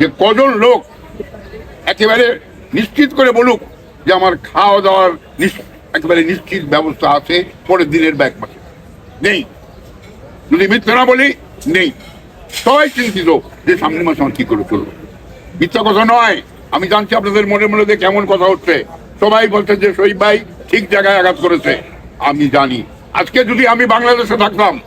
যে কজন লোক একেবারে নিশ্চিত করে বলুক যে আমার খাওয়া দাওয়ার একেবারে নিশ্চিত ব্যবস্থা আছে, পরের দিনের ব্যাগ মাসে নেই। যদি মিথ্যা না বলি, নেই। সবাই চিন্তিত যে সামনের মাসে আমার কি করে চলবো। মিথ্যা কথা নয়। আমি জানছি আপনাদের মনে মনে যে কেমন কথা হচ্ছে। সবাই বলছে যে শহীদ ভাই ঠিক জায়গায় আঘাত করেছে। আমি জানি। আজকে যদি আমি বাংলাদেশে থাকতাম,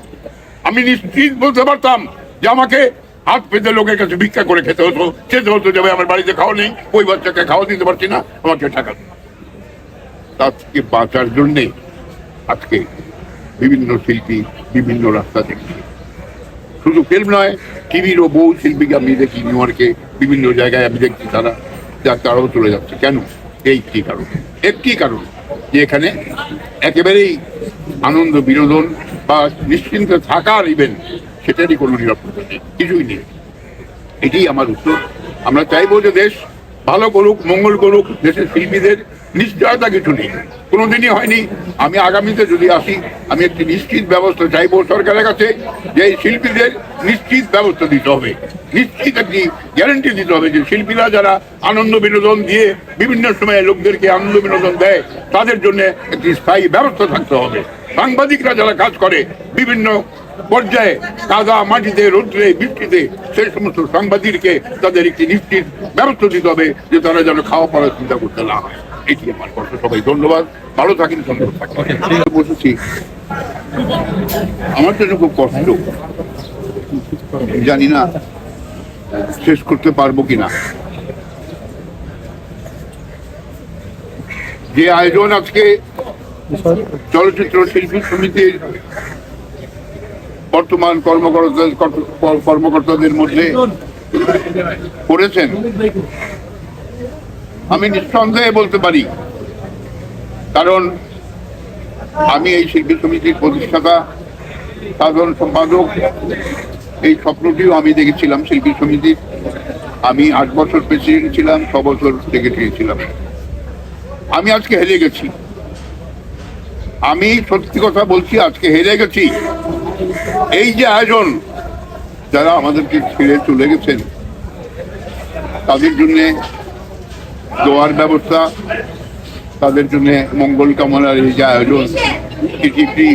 আমি নিশ্চিত বলতে পারতাম যে আমাকে হাত পেতে লোকের কাছে ভিক্ষা করে খেতে হতো। খেতে হতো যে, ভাই, আমার বাড়িতে খাওয়া নেই, ওই বাচ্চাকে খাওয়া দিতে পারছি না, আমাকে টাকা তার থেকে বাঁচার জন্যে আজকে বিভিন্ন শিল্পী বিভিন্ন রাস্তা দেখছি। শুধু ফিল্ম নয় টিভিরও বহু শিল্পীকে আমি দেখি নিউ ইয়র্কে বিভিন্ন জায়গায় আমি দেখছি তারা, যা তারাও চলে যাচ্ছে। কেন? এই কি কারণ? একটি কারণ? যে এখানে একেবারেই আনন্দ বিনোদন বা নিশ্চিন্তে থাকার ইভেন্ট সেটারই কোনো নিরাপত্তা নেই, কিছুই নেই। এটাই আমার উত্তর। আমরা চাইব যে দেশ ভালো করুক, মঙ্গল করুক, দেশের শিল্পীদের নিশ্চয়তা কিছু নেই। কোনোদিনই হয়নি। আমি আগামীতে যদি আসি, আমি একটি নিশ্চিত ব্যবস্থা চাইব সরকারের কাছে যে এই শিল্পীদের নিশ্চিত ব্যবস্থা দিতে হবে। নিশ্চিত একটি গ্যারান্টি দিতে হবে যে শিল্পীরা যারা আনন্দ বিনোদন দিয়ে বিভিন্ন সময়ে লোকদেরকে আনন্দ বিনোদন দেয়, তাদের জন্য একটি স্থায়ী ব্যবস্থা থাকতে হবে। সাংবাদিকরা যারা কাজ করে, বিভিন্ন পর্যায়ে কাদা মাটিতে রৌদ্রে বৃষ্টিতে সেই সমস্ত সাংবাদিককে তাদের একটি নিশ্চিত ব্যবস্থা দিতে হবে যে তারা যেন খাওয়া পড়ার চিন্তা করতে না হয়। এটি আমার কথা। সবাই ধন্যবাদ। ভালো থাকেন বসেছি। আমার জন্য খুব কষ্ট। জানি না শেষ করতে পারব কিনা। যে আয়োজন আজকে চলচ্চিত্র শিল্পী সমিতির বর্তমান কর্মকর্তা কর্মকর্তাদের মধ্যে করেছেন আমি নিঃসন্দেহে বলতে পারি, কারণ আমি এই শিল্পী সমিতির প্রতিষ্ঠাতা, সাধারণ সম্পাদক, এই স্বপ্নটিও আমি দেখেছিলাম শিল্পী সমিতির। আমি আট বছর প্রেসিডেন্ট ছিলাম, ছ বছর সেক্রেটারি ছিলাম। আমি আজকে হেরে গেছি। আমি সত্যি কথা বলছি, আজকে হেরে গেছি। এই যে আয়োজন, যারা আমাদেরকে ছেড়ে চলে গেছেন, তাদের জন্যে দোয়ার ব্যবস্থা, তাদের জন্য মঙ্গল কামনার এই যে আয়োজন, এটি একটি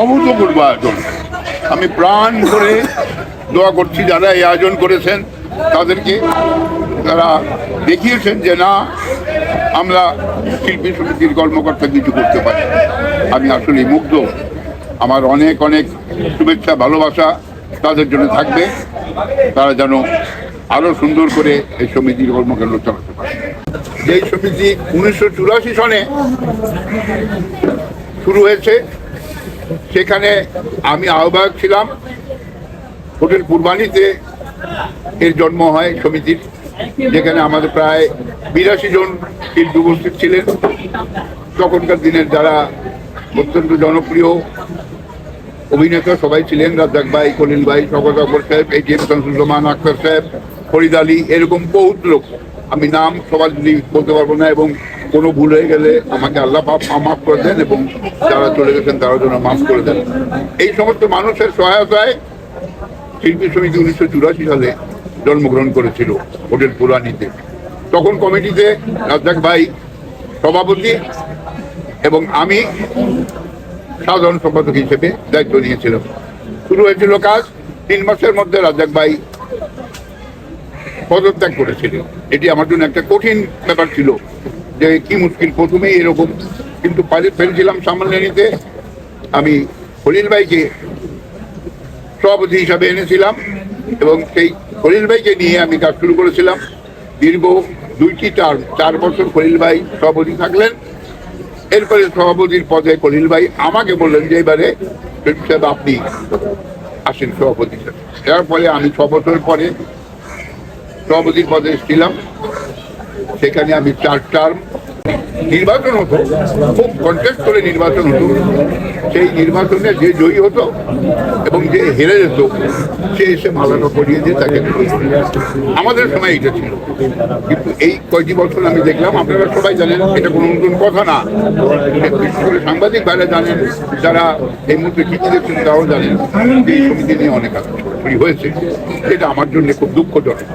অভূতপূর্ব আয়োজন। আমি প্রাণ করে দোয়া করছি, যারা এই আয়োজন করেছেন, তাদেরকে তারা দেখিয়েছেন যে না, আমরা শিল্পী সমিতির কর্মকর্তা কিছু করতে পারি। আমি আসলে মুগ্ধ। আমার অনেক অনেক শুভেচ্ছা, ভালোবাসা তাদের জন্য থাকবে। তারা যেন আরও সুন্দর করে এই সমিতির কর্মকাণ্ড চালাতে পারে। যেই সমিতি উনিশশো চুরাশি সনে শুরু হয়েছে, সেখানে আমি আহ্বায়ক ছিলাম। হোটেল পূর্বাণীতে এর জন্ম হয় সমিতির, যেখানে আমাদের প্রায় বিরাশি জন শিল্পী উপস্থিত ছিলেন। তখনকার দিনের যারা অত্যন্ত জনপ্রিয় অভিনেতা সবাই ছিলেন, রাজ্জাক ভাই কলিল ভাই শকত আকবর সাহেব এই টি এম শামসুজ্জামান আক্তার সাহেব, ফরিদ আলী, এরকম বহুত লোক। আমি নাম সবার যদি বলতে পারব না এবং কোনো ভুল হয়ে গেলে আমাকে আল্লাহ মাফ করে দেন এবং যারা চলে গেছেন তারা যেন মাফ করে দেন। এই সমস্ত মানুষের সহায়তায় শিল্পী সমিতি উনিশশো চুরাশি সালে জন্মগ্রহণ করেছিল হোটেল পুরানিতে তখন কমিটিতে রাজ্জাক ভাই সভাপতি এবং আমি সাধারণ সম্পাদক হিসেবে দায়িত্ব নিয়েছিলাম শুরু হয়েছিল কাজ, তিন মাসের মধ্যে রাজ্জাক ভাই পদত্যাগ করেছিলেন। এটি আমার জন্য একটা কঠিন ব্যাপার ছিল যে কি মুশকিল প্রথমেই এরকম। কিন্তু পেরেছিলাম সামান্য নিতে আমি খলিল ভাইকে সভাপতি হিসাবে এনেছিলাম এবং সেই খলিল ভাইকে নিয়ে আমি কাজ শুরু করেছিলাম। দীর্ঘ দুইটি টার্ম চার বছর খলিল ভাই সভাপতি থাকলেন। এরপরে সভাপতির পদে কলিল ভাই আমাকে বললেন যে এবারে আপনি আসেন সভাপতি তারপরে আমি ছ বছর পরে সভাপতির পদে এসেছিলাম। সেখানে আমি চার টার্ম নির্বাচন হতো, খুব কন্টেস্ট করে নির্বাচন হতো। সেই নির্বাচনে যে জয়ী হতো এবং যে হেরে যেত, সে এসে মালাটা করিয়ে দিয়ে তাকে আমাদের সময় এটা ছিল। কিন্তু এই কয়টি বছর আমি দেখলাম, আপনারা সবাই জানেন, এটা কোনো নতুন কথা না। বিশেষ করে সাংবাদিক ভাইরা জানেন, যারা এই মুহূর্তে টিভি দেখছেন তারাও জানেন। যে এই সমিতি নিয়ে অনেক আছে চুরি হয়েছে। এটা আমার জন্য খুব দুঃখজনক।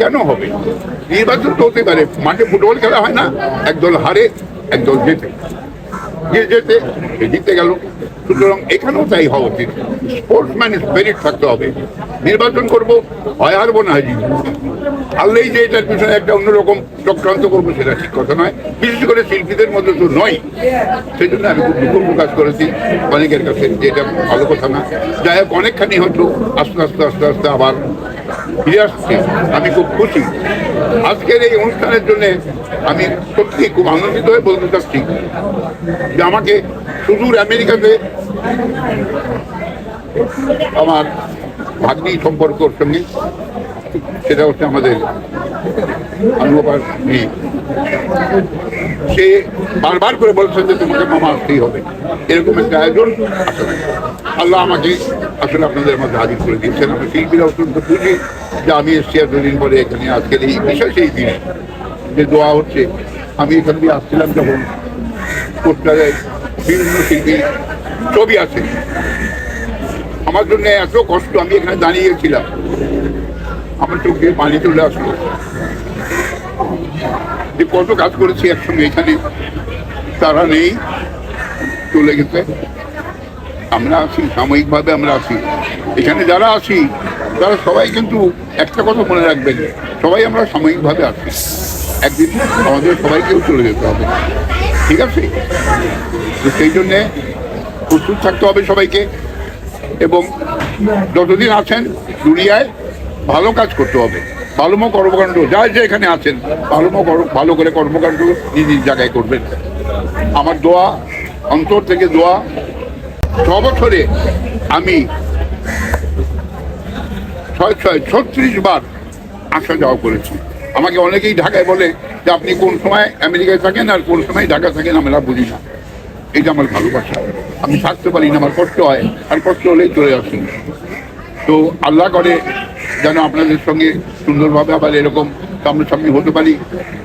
কেন হবে? নির্বাচন তো হতে পারে। মাঠে ফুটবল খেলা হয় না, একদল হারে, একদল জেতে। যে সে জিতে গেল। সুতরাং এখানেও তাই হওয়া উচিত। স্পোর্টসম্যান স্পিরিট থাকতে হবে। নির্বাচন করব, হয় হারবো না হাজি আল্লেই যে এটার পিছনে একটা অন্যরকম চক্রান্ত করব, সেটা ঠিক কথা নয়। বিশেষ করে শিল্পীদের মধ্যে তো নয়। সেই জন্য আমি খুব দুঃখ প্রকাশ করেছি অনেকের কাছে যে এটা ভালো কথা না। যাই হোক, অনেকখানি হয়তো আস্তে আস্তে আস্তে আস্তে আবার ফিরে আসছে। আমি খুব খুশি। আজকের এই অনুষ্ঠানের জন্য আমি সত্যি খুব আনন্দিত হয়ে বলতে চাচ্ছি যে আমাকে সুদূর আমেরিকাতে আমার ভাগ্নি সম্পর্কর সঙ্গে সেটা হচ্ছে আমাদের আনুবার মেয়ে সে বারবার করে বলছে যে তোমাকে মামা আসতেই হবে। এরকম একটা আয়োজন আল্লাহ আমাকে আসলে আপনাদের মধ্যে হাজির করে দিয়েছেন। আমি শিল্পীরা অত্যন্ত খুশি যে আমি এসছি এতদিন পরে এখানে আজকের এই বিশেষ এই দিন। যে দোয়া হচ্ছে, আমি এখান দিয়ে আসছিলাম যখন পোস্টারে বিভিন্ন শিল্পীর ছবি আছে। আমার জন্য এত কষ্ট, আমি এখানে দাঁড়িয়েছিলাম। আমার চোখ দিয়ে পানি চলে আসলো। যে কত কাজ করেছি একসঙ্গে, এখানে তারা নেই, চলে গেছে। আমরা আছি, সাময়িকভাবে আমরা আছি। এখানে যারা আছি, তারা সবাই কিন্তু একটা কথা মনে রাখবেন, সবাই আমরা সাময়িকভাবে আছি। একদিন আমাদের সবাইকেও চলে যেতে হবে। ঠিক আছে? তো সেই জন্যে প্রস্তুত থাকতে হবে সবাইকে। এবং যতদিন আছেন দুনিয়ায় ভালো কাজ করতে হবে। ভালোমো কর্মকাণ্ড যা যে এখানে আছেন ভালোমো ভালো করে কর্মকাণ্ড নিজ নিজ জায়গায় করবেন। আমার দোয়া, অন্তর থেকে দোয়া। ছ বছরে আমি ছয় ছয় ছত্রিশ বার আসা যাওয়া করেছি। আমাকে অনেকেই ঢাকায় বলে যে, আপনি কোন সময় আমেরিকায় থাকেন আর কোন সময় ঢাকা থাকেন, আমরা বুঝি না। এটা আমার ভালোবাসা। আমি থাকতে পারি না, আমার কষ্ট হয়, আর কষ্ট হলেই চলে আসুন তো আল্লাহ করে যেন আপনাদের সঙ্গে সুন্দরভাবে আবার এরকম সামনাসামনি হতে পারি।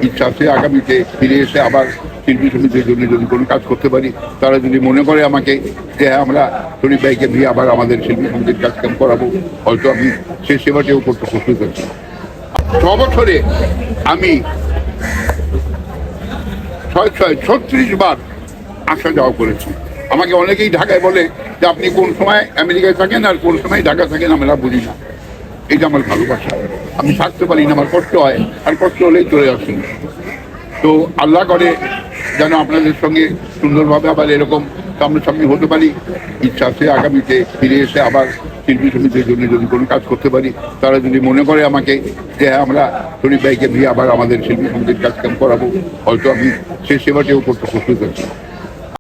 ইচ্ছা আছে আগামীতে ফিরে এসে আবার শিল্পী সমিতির জন্য যদি কোনো কাজ করতে পারি তারা যদি মনে করে আমাকে যে হ্যাঁ, আমরা শরীফ ভাইকে দিয়ে আবার আমাদের শিল্পী সমিতির কাজ কাম করাবো হয়তো আমি সেই সেবাটিও করতে প্রস্তুত আছি। ছ বছরে আমি ছয় ছয় ছত্রিশ বার আসা যাওয়া করেছি। আমাকে অনেকেই ঢাকায় বলে যে আপনি কোন সময় আমেরিকায় থাকেন আর কোন সময় ঢাকা থাকেন আমরা বুঝি না। এটা আমার ভালোবাসা। আমি থাকতে পারি না আমার কষ্ট হয় আর কষ্ট হলেই চলে আসুন তো আল্লাহ করে যেন আপনাদের সঙ্গে সুন্দরভাবে আবার এরকম সামনাসামনি হতে পারি। ইচ্ছা আছে আগামীতে ফিরে এসে আবার শিল্পী সমিতির জন্য যদি কোনো কাজ করতে পারি তারা যদি মনে করে আমাকে যে হ্যাঁ, আমরা শরীফ ভাইকে দিয়ে আবার আমাদের শিল্পী সমিতির কাজ কাম করাবো হয়তো আমি সেই সেবাটিও করতে প্রস্তুত আছি